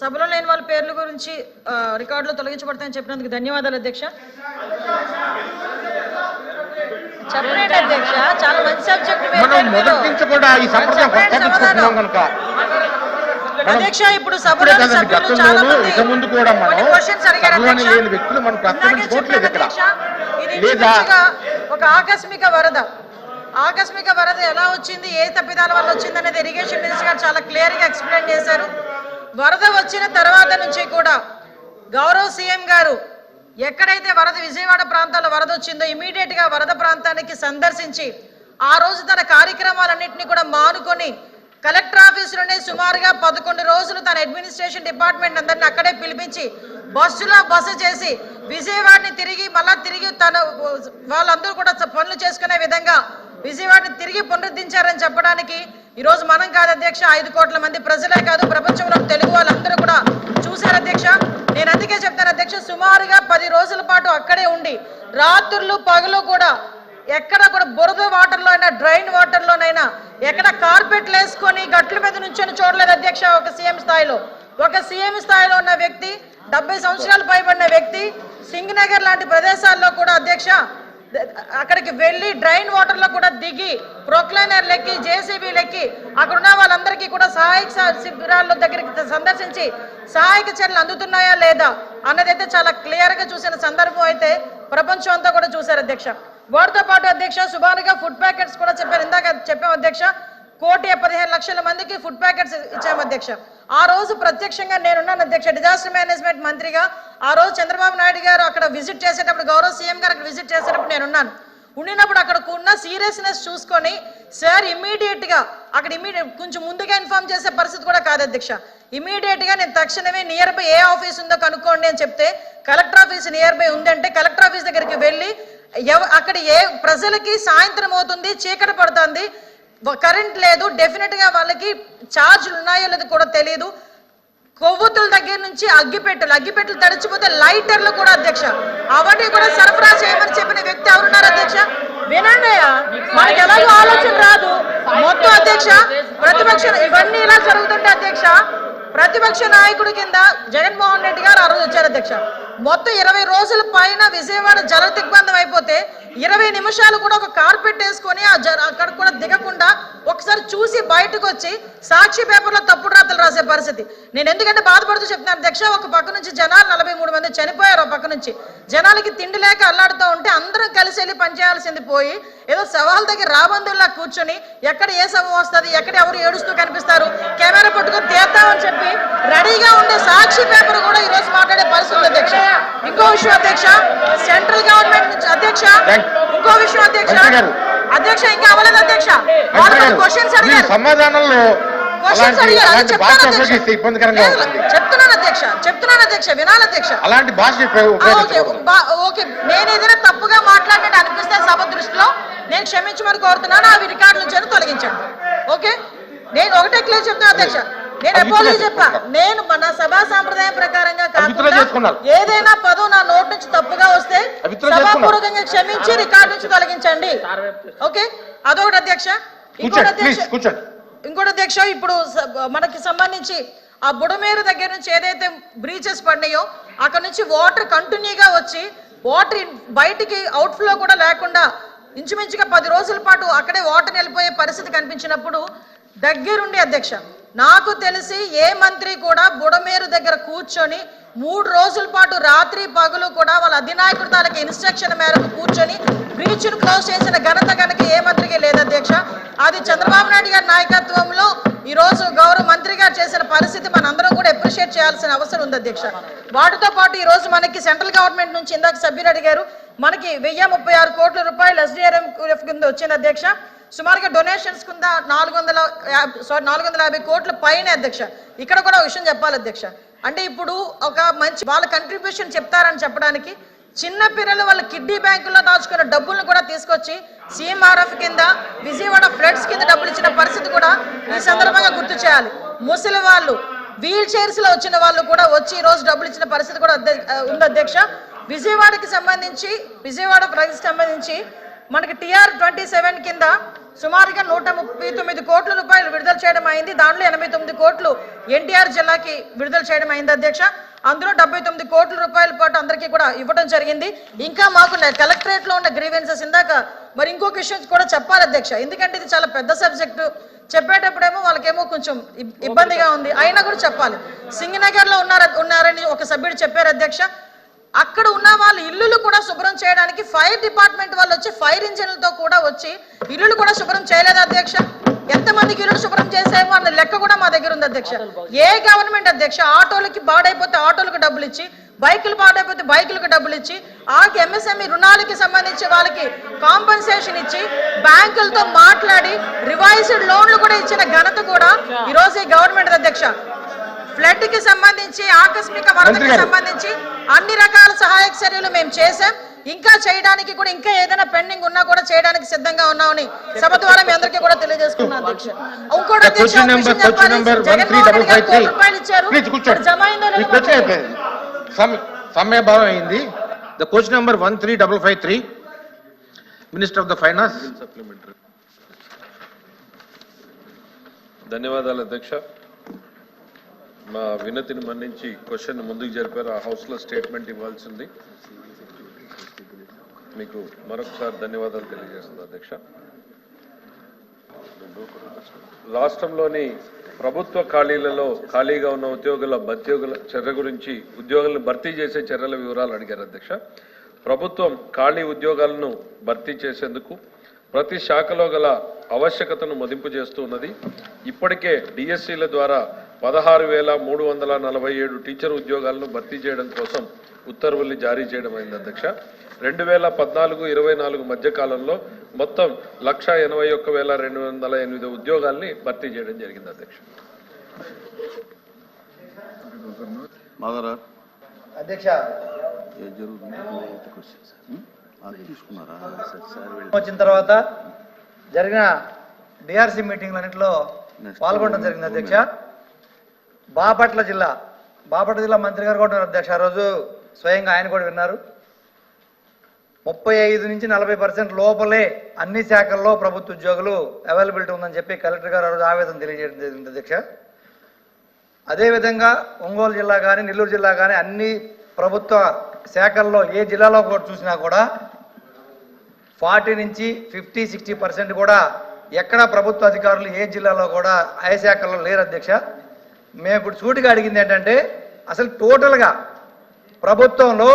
సభలో లేని వాళ్ళ పేర్ల గురించి రికార్డులో తొలగించబడతాయని చెప్పినందుకు ధన్యవాదాలు అధ్యక్ష. అధ్యక్ష. చాలా మంచి సబ్జెక్ట్ అధ్యక్ష ఇప్పుడు సభలో సభ్యులు చాలా మంది అడిగారు అధ్యక్ష. ఇది ఒక ఆకస్మిక వరద. ఆకస్మిక వరద ఎలా వచ్చింది ఏ తప్పిదాల వల్ల వచ్చింది అనేది ఇరిగేషన్ మినిస్టర్ గారు చాలా క్లియర్గా ఎక్స్ప్లెయిన్ చేశారు. వరద వచ్చిన తర్వాత నుంచి కూడా గౌరవ సీఎం గారు ఎక్కడైతే వరద విజయవాడ ప్రాంతాల్లో వరద వచ్చిందో ఇమీడియట్గా వరద ప్రాంతానికి సందర్శించి ఆ రోజు తన కార్యక్రమాలన్నింటినీ కూడా మానుకొని కలెక్టర్ ఆఫీసులోనే సుమారుగా పదకొండు రోజులు తన అడ్మినిస్ట్రేషన్ డిపార్ట్మెంట్ అందరిని అక్కడే పిలిపించి బస్సులో బస చేసి విజయవాడని తిరిగి మళ్ళా తిరిగి తన వాళ్ళందరూ కూడా పనులు చేసుకునే విధంగా విజయవాడని తిరిగి పునరుద్ధరించారని చెప్పడానికి ఈరోజు మనం కాదు అధ్యక్ష ఐదు కోట్ల మంది ప్రజలే కాదు ప్రపంచంలో తెలుగు వాళ్ళందరూ కూడా చూశారు అధ్యక్ష. నేను అందుకే చెప్తాను అధ్యక్ష సుమారుగా పది రోజుల పాటు అక్కడే ఉండి రాత్రులు పగలు కూడా ఎక్కడ కూడా బురద వాటర్లో అయినా డ్రైన్ వాటర్లోనైనా ఎక్కడ కార్పెట్లు వేసుకొని గట్ల మీద నుంచొని చూడలేదు అధ్యక్ష ఒక సీఎం స్థాయిలో. ఒక సీఎం స్థాయిలో ఉన్న వ్యక్తి డెబ్బై సంవత్సరాలు పైబడిన వ్యక్తి సింగ్ నగర్ లాంటి ప్రదేశాల్లో కూడా అధ్యక్ష అక్కడికి వెళ్ళి డ్రైన్ వాటర్లో కూడా దిగి ప్రొక్లైనర్ లెక్కి జేసీబీ లెక్కి అక్కడ ఉన్న వాళ్ళందరికీ కూడా సహాయక శిబిరాల దగ్గరికి సందర్శించి సహాయక చర్యలు అందుతున్నాయా లేదా అన్నదైతే చాలా క్లియర్గా చూసిన సందర్భం అయితే ప్రపంచం అంతా కూడా చూశారు అధ్యక్ష. వాటితో పాటు అధ్యక్ష సుమారుగా ఫుడ్ ప్యాకెట్స్ కూడా చెప్పారు. ఇందాక చెప్పాం అధ్యక్ష కోటి పదిహేను లక్షల మందికి ఫుడ్ ప్యాకెట్స్ ఇచ్చాము అధ్యక్ష. ఆ రోజు ప్రత్యక్షంగా నేనున్నాను అధ్యక్ష. డిజాస్టర్ మేనేజ్మెంట్ మంత్రిగా ఆ రోజు చంద్రబాబు నాయుడు గారు అక్కడ విజిట్ చేసేటప్పుడు గౌరవ సీఎం గారు అక్కడ విజిట్ చేసేటప్పుడు నేనున్నాను. ఉండినప్పుడు అక్కడ ఉన్న సీరియస్నెస్ చూసుకొని సార్ ఇమ్మీడియట్గా అక్కడ ఇమీడియట్ కొంచెం ముందుగా ఇన్ఫార్మ్ చేసే పరిస్థితి కూడా కాదు అధ్యక్ష. ఇమీడియట్గా నేను తక్షణమే నియర్ బై ఏ ఆఫీస్ ఉందో కనుక్కోండి అని చెప్తే కలెక్టర్ ఆఫీస్ నియర్ బై ఉందంటే కలెక్టర్ ఆఫీస్ దగ్గరికి వెళ్ళి ఎవ అక్కడ ఏ ప్రజలకి సాయంత్రం అవుతుంది చీకటి పడుతుంది కరెంట్ లేదు డెఫినెట్గా వాళ్ళకి ఛార్జ్లు ఉన్నాయో లేదో కూడా తెలియదు కొవ్వొత్తుల దగ్గర నుంచి అగ్గిపెట్టెలు అగ్గిపెట్టెలు తడిచిపోతే లైటర్లు కూడా అధ్యక్ష. అవన్నీ కూడా సరఫరా చేయమని చెప్పిన వ్యక్తి ఎవరున్నారు అధ్యక్ష? వినండియా మనకి ఎలాగో ఆలోచన రాదు. మొత్తం అధ్యక్ష ప్రతిపక్ష ఇవన్నీ ఇలా జరుగుతుంటే అధ్యక్ష ప్రతిపక్ష నాయకుడి కింద జగన్మోహన్ రెడ్డి గారు ఆ రోజు వచ్చారు అధ్యక్ష. మొత్తం ఇరవై రోజుల పైన విజయవాడ జల దిగ్బంధం అయిపోతే ఇరవై నిమిషాలు కూడా ఒక కార్పెట్ వేసుకొని ఆ జర అక్కడ కూడా దిగకుండా ఒకసారి చూసి బయటకు వచ్చి సాక్షి పేపర్లో తప్పుడు రాతలు రాసే పరిస్థితి. నేను ఎందుకంటే బాధపడుతూ చెప్తున్నాను అధ్యక్ష ఒక పక్క నుంచి జనాలు నలభై మూడు మంది చనిపోయారు ఒక పక్క నుంచి. జనాలకి తిండి లేక అల్లాడుతూ ఉంటే అందరం కలిసి వెళ్ళి పనిచేయాల్సింది పోయి ఏదో సవాల్ దగ్గర రాబందుల్లా కూర్చొని ఎక్కడ ఏ సభ వస్తుంది ఎక్కడ ఎవరు ఏడుస్తూ కనిపిస్తారు కెమెరా పట్టుకొని తీద్దామని చెప్పి రెడీగా ఉండే సాక్షి పేపర్ కూడా ఈ రోజు మాట్లాడే ఇంకో విషయం అధ్యక్ష సెంట్రల్ గవర్నమెంట్ నుంచి అధ్యక్ష ఇంకో విషయం అధ్యక్ష. అధ్యక్ష ఇంకా అవ్వలేదు అధ్యక్ష. క్వశ్చన్స్ అడిగారు. సమాధానంలో చెప్తున్నాను అధ్యక్ష. చెప్తున్నాను అధ్యక్ష. వినాలి అధ్యక్ష. అలాంటి భాష ఓకే. నేను ఏదైనా తప్పుగా మాట్లాడినట్టు అనిపిస్తే సభ దృష్టిలో నేను క్షమించమని కోరుతున్నాను. ఆ రికార్డు నుంచి తొలగించండి. ఓకే? నేను ఒకటే క్లియర్ చెప్తున్నా అధ్యక్ష. నేను చెప్పా. నేను మన సభా సాంప్రదాయం ప్రకారంగా కాకుండా. ఏదైనా పదం నా నోటి నుంచి తప్పుగా వస్తే. సభాపూర్వకంగా క్షమించి రికార్డు నుంచి తొలగించండి ఓకే అదొకటి అధ్యక్ష ఇంకోటి అధ్యక్ష ఇంకోటి ఇప్పుడు మనకి సంబంధించి ఆ బుడమేరు దగ్గర నుంచి ఏదైతే బ్రీచెస్ పడినాయో అక్కడ నుంచి వాటర్ కంటిన్యూగా వచ్చి వాటర్ బయటికి అవుట్ఫ్లో కూడా లేకుండా ఇంచుమించుగా పది రోజుల పాటు అక్కడే వాటర్ వెళ్ళిపోయే పరిస్థితి కనిపించినప్పుడు దగ్గరుండి అధ్యక్ష నాకు తెలిసి ఏ మంత్రి కూడా బుడమేరు దగ్గర కూర్చొని మూడు రోజుల పాటు రాత్రి పగులు కూడా వాళ్ళ అధినాయకుడు తనకి ఇన్స్ట్రక్షన్ మేరకు కూర్చొని బ్రీచ్ను క్లోజ్ చేసిన ఘనత కనుక ఏ మంత్రికి లేదు అధ్యక్ష. అది చంద్రబాబు నాయుడు గారి నాయకత్వంలో ఈరోజు గౌరవ మంత్రి గారు చేసిన పరిస్థితి మనందరం కూడా అప్రిషియేట్ చేయాల్సిన అవసరం ఉంది అధ్యక్ష. వాటితో పాటు ఈరోజు మనకి సెంట్రల్ గవర్నమెంట్ నుంచి ఇందాక సభ్యులు అడిగారు. మనకి వెయ్యి ముప్పై ఆరు కోట్ల రూపాయలు ఎస్డిఆర్ఎం కింద వచ్చింది అధ్యక్ష. సుమారుగా డొనేషన్స్ కింద నాలుగు వందల సారీ నాలుగు వందల యాభై కోట్ల పైన అధ్యక్ష. ఇక్కడ కూడా ఒక విషయం చెప్పాలి అధ్యక్ష. అంటే ఇప్పుడు ఒక మంచి వాళ్ళ కంట్రిబ్యూషన్ చెప్తారని చెప్పడానికి చిన్న పిల్లలు వాళ్ళ కిడ్నీ బ్యాంకుల్లో దాచుకున్న డబ్బులను కూడా తీసుకొచ్చి సీఎంఆర్ఎఫ్ కింద విజయవాడ ఫ్లడ్స్ కింద డబ్బులు ఇచ్చిన పరిస్థితి కూడా ఈ సందర్భంగా గుర్తు చేయాలి. ముసలి వాళ్ళు వీల్ చైర్స్లో వచ్చిన వాళ్ళు కూడా వచ్చి ఈ రోజు డబ్బులు ఇచ్చిన పరిస్థితి కూడా ఉంది అధ్యక్ష విజయవాడకి సంబంధించి విజయవాడ ప్రజలకు సంబంధించి మనకి టిఆర్ ట్వంటీ సెవెన్ కింద సుమారుగా నూట ముప్పై తొమ్మిది కోట్ల రూపాయలు విడుదల చేయడం అయింది. దాంట్లో ఎనభై తొమ్మిది కోట్లు ఎన్టీఆర్ జిల్లాకి విడుదల చేయడం అయింది అధ్యక్ష. అందులో డెబ్బై తొమ్మిది కోట్ల రూపాయల పాటు అందరికీ కూడా ఇవ్వడం జరిగింది. ఇంకా మాకు కలెక్టరేట్లో ఉన్న గ్రీవెన్సెస్ ఇందాక మరి ఇంకొక ఇష్యూస్ కూడా చెప్పాలి అధ్యక్ష. ఎందుకంటే ఇది చాలా పెద్ద సబ్జెక్టు. చెప్పేటప్పుడేమో వాళ్ళకేమో కొంచెం ఇబ్బందిగా ఉంది. అయినా కూడా చెప్పాలి. సింగనగర్లో ఉన్నారు ఉన్నారని ఒక సభ్యుడు చెప్పారు అధ్యక్ష. అక్కడ ఉన్న వాళ్ళు ఇల్లులు కూడా శుభ్రం చేయడానికి ఫైర్ డిపార్ట్మెంట్ వాళ్ళు వచ్చి ఫైర్ ఇంజిన్లతో కూడా వచ్చి ఇల్లులు కూడా శుభ్రం చేయలేదు అధ్యక్ష. ఎంతమందికి ఇల్లులు శుభ్రం చేసేమో అన్న లెక్క కూడా మా దగ్గర ఉంది అధ్యక్ష. ఏ గవర్నమెంట్ అధ్యక్ష ఆటోలకి పాడైపోతే ఆటోలకు డబ్బులు ఇచ్చి బైకులు పాడైపోతే బైకులకు డబ్బులు ఇచ్చి ఆ ఎంఎస్ఎంఈ రుణాలకి సంబంధించి వాళ్ళకి కాంపన్సేషన్ ఇచ్చి బ్యాంకులతో మాట్లాడి రివైజ్డ్ లోన్లు కూడా ఇచ్చిన ఘనత కూడా ఈ రోజు ఈ గవర్నమెంట్ అధ్యక్ష. ఫ్లడ్కి సంబంధించి ఆకస్మిక వరదకి. సంబంధించి అన్ని రకాల సహాయక చర్యలు మేము చేశాం. ఇంకా చేయడానికి కూడా ఇంకా ఏదైనా పెండింగ్ ఉన్నా కూడా చేయడానికి సిద్ధంగా ఉన్నామని సభ ద్వారా మీ అందరికీ కూడా తెలియజేసుకున్నాను అధ్యక్ష. ఇంకోటి అధ్యక్ష, జగన్మోహన్ రెడ్డి కోటి రూపాయలు ఇచ్చారు. జమ అయిందో సమయభావం the question number one three double five three minister of the finance supplementary ధన్యవాదాలు అధ్యక్ష. మా వినతిని మన్నించి క్వశ్చన్ ముందుకు జరిపారు. ఆ హౌస్లో స్టేట్మెంట్ ఇవ్వాల్సింది. మీకు మరొకసారి ధన్యవాదాలు తెలియజేస్తుంది అధ్యక్ష. రాష్ట్రంలోని ప్రభుత్వ ఖాళీలలో ఖాళీగా ఉన్న ఉద్యోగుల ఉద్యోగుల చర్య గురించి ఉద్యోగులను భర్తీ చేసే చర్యల వివరాలు అడిగారు అధ్యక్ష. ప్రభుత్వం ఖాళీ ఉద్యోగాలను భర్తీ చేసేందుకు ప్రతి శాఖలో గల ఆవశ్యకతను మదింపు చేస్తూ ఉన్నది. ఇప్పటికే డిఎస్సీల ద్వారా పదహారు వేల మూడు వందల నలభై ఏడు టీచర్ ఉద్యోగాలను భర్తీ చేయడం కోసం ఉత్తర్వుల్ని జారీ చేయడం అయింది అధ్యక్ష. రెండు వేల పద్నాలుగు ఇరవై నాలుగు మధ్య కాలంలో మొత్తం లక్ష ఎనభై ఒక్క వేల రెండు వందల ఎనిమిది ఉద్యోగాల్ని భర్తీ చేయడం జరిగింది అధ్యక్ష. అధ్యక్ష. వచ్చిన తర్వాత జరిగిన డిఆర్సీ మీటింగ్లన్నింటిలో పాల్గొనడం జరిగింది అధ్యక్ష. బాపట్ల జిల్లా బాపట్ల జిల్లా మంత్రి గారు కూడా ఉన్నారు అధ్యక్ష. ఆ రోజు స్వయంగా ఆయన కూడా విన్నారు. ముప్పై ఐదు నుంచి నలభై పర్సెంట్ లోపలే అన్ని శాఖల్లో ప్రభుత్వ ఉద్యోగులు అవైలబిలిటీ ఉందని చెప్పి కలెక్టర్ గారు ఆ రోజు ఆవేదన తెలియజేయడం జరిగింది అధ్యక్ష. అదేవిధంగా ఒంగోలు జిల్లా కానీ నెల్లూరు జిల్లా కానీ అన్ని ప్రభుత్వ శాఖల్లో ఏ జిల్లాలో కూడా చూసినా కూడా ఫార్టీ నుంచి ఫిఫ్టీ సిక్స్టీ పర్సెంట్ కూడా ఎక్కడ ప్రభుత్వ అధికారులు ఏ జిల్లాలో కూడా ఏ శాఖల్లో లేరు అధ్యక్ష. మేము ఇప్పుడు సూటిగా అడిగింది ఏంటంటే అసలు టోటల్గా ప్రభుత్వంలో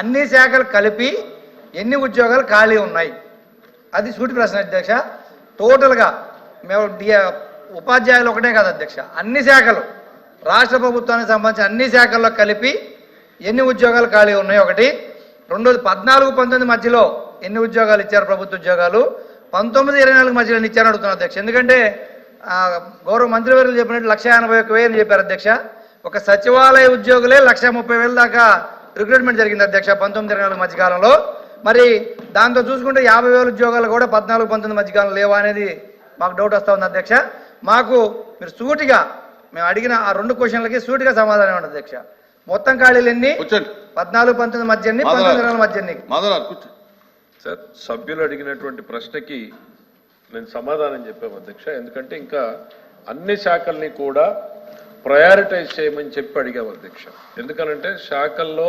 అన్ని శాఖలు కలిపి ఎన్ని ఉద్యోగాలు ఖాళీ ఉన్నాయి? అది సూటి ప్రశ్న అధ్యక్ష. టోటల్గా మేము డి ఉపాధ్యాయులు ఒకటే కాదు అధ్యక్ష. అన్ని శాఖలు రాష్ట్ర ప్రభుత్వానికి సంబంధించిన అన్ని శాఖల్లో కలిపి ఎన్ని ఉద్యోగాలు ఖాళీ ఉన్నాయి? ఒకటి. రెండోది పద్నాలుగు పంతొమ్మిది మధ్యలో ఎన్ని ఉద్యోగాలు ఇచ్చారు ప్రభుత్వ ఉద్యోగాలు? పంతొమ్మిది ఇరవై నాలుగు మధ్యలో ఇచ్చారని అడుగుతున్నాను అధ్యక్ష. ఎందుకంటే గౌరవ మంత్రివర్యులు చెప్పినట్టు లక్ష ఎనభై ఒక్క వేలు చెప్పారు అధ్యక్ష. ఒక సచివాలయ ఉద్యోగులే లక్ష ముప్పై వేల దాకా రిక్రూట్మెంట్ జరిగింది అధ్యక్ష పంతొమ్మిది ఇరవై నాలుగు మధ్యకాలంలో. మరి దాంతో చూసుకుంటే యాభై వేల ఉద్యోగాలు కూడా పద్నాలుగు పంతొమ్మిది మధ్యకాలం లేవా అనేది మాకు డౌట్ వస్తూ ఉంది అధ్యక్ష. మాకు మీరు సూటిగా మేము అడిగిన ఆ రెండు క్వశ్చన్లకి సూటిగా సమాధానం ఇవ్వండి అధ్యక్ష. మొత్తం ఖాళీలు ఎన్ని పద్నాలుగు పంతొమ్మిది మధ్య ఎన్ని పంతొమ్మిది ఇరవై నాలుగు మధ్య ఎన్ని కూర్చో. సార్ సభ్యులు అడిగినటువంటి ప్రశ్నకి నేను సమాధానం చెప్పాము అధ్యక్ష. ఎందుకంటే ఇంకా అన్ని శాఖల్ని కూడా ప్రయారిటైజ్ చేయమని చెప్పి అడిగాము అధ్యక్ష. ఎందుకనంటే శాఖల్లో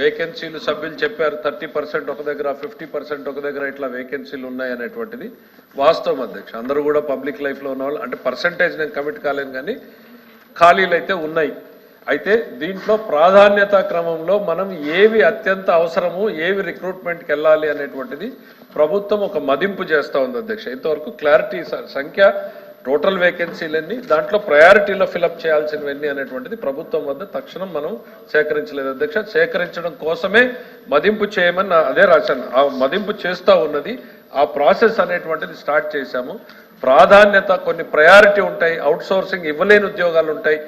వేకెన్సీలు సభ్యులు చెప్పారు థర్టీ పర్సెంట్ ఒక దగ్గర ఫిఫ్టీ పర్సెంట్ ఒక దగ్గర ఇట్లా వేకెన్సీలు ఉన్నాయి అనేటువంటిది వాస్తవం అధ్యక్ష. అందరూ కూడా పబ్లిక్ లైఫ్లో ఉన్న వాళ్ళు అంటే పర్సంటేజ్ నేను కమిట్ కాలేను కానీ ఖాళీలు అయితే ఉన్నాయి. అయితే దీంట్లో ప్రాధాన్యత క్రమంలో మనం ఏవి అత్యంత అవసరము ఏవి రిక్రూట్మెంట్కి వెళ్ళాలి అనేటువంటిది ప్రభుత్వం ఒక మదింపు చేస్తూ ఉంది అధ్యక్ష. ఇంతవరకు క్లారిటీ సంఖ్య టోటల్ వేకెన్సీలన్నీ దాంట్లో ప్రయారిటీలో ఫిలప్ చేయాల్సినవన్నీ అనేటువంటిది ప్రభుత్వం వద్ద తక్షణం మనం సేకరించలేదు అధ్యక్ష. సేకరించడం కోసమే మదింపు చేయమని నా- అదే రాశాను. ఆ మదింపు చేస్తూ ఉన్నది ఆ ప్రాసెస్ అనేటువంటిది స్టార్ట్ చేశాము. ప్రాధాన్యత కొన్ని ప్రయారిటీ ఉంటాయి అవుట్ సోర్సింగ్ ఇవ్వలేని ఉద్యోగాలు ఉంటాయి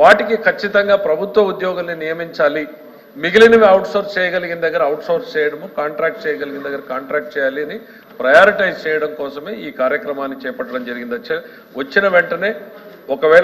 వాటికి ఖచ్చితంగా ప్రభుత్వ ఉద్యోగుల్ని నియమించాలి. మిగిలినవి అవుట్సోర్స్ చేయగలిగిన దగ్గర అవుట్సోర్స్ చేయడము కాంట్రాక్ట్ చేయగలిగిన దగ్గర కాంట్రాక్ట్ చేయాలి అని ప్రయారిటైజ్ చేయడం కోసమే ఈ కార్యక్రమాన్ని చేపట్టడం జరిగింది. వచ్చిన వెంటనే ఒకవేళ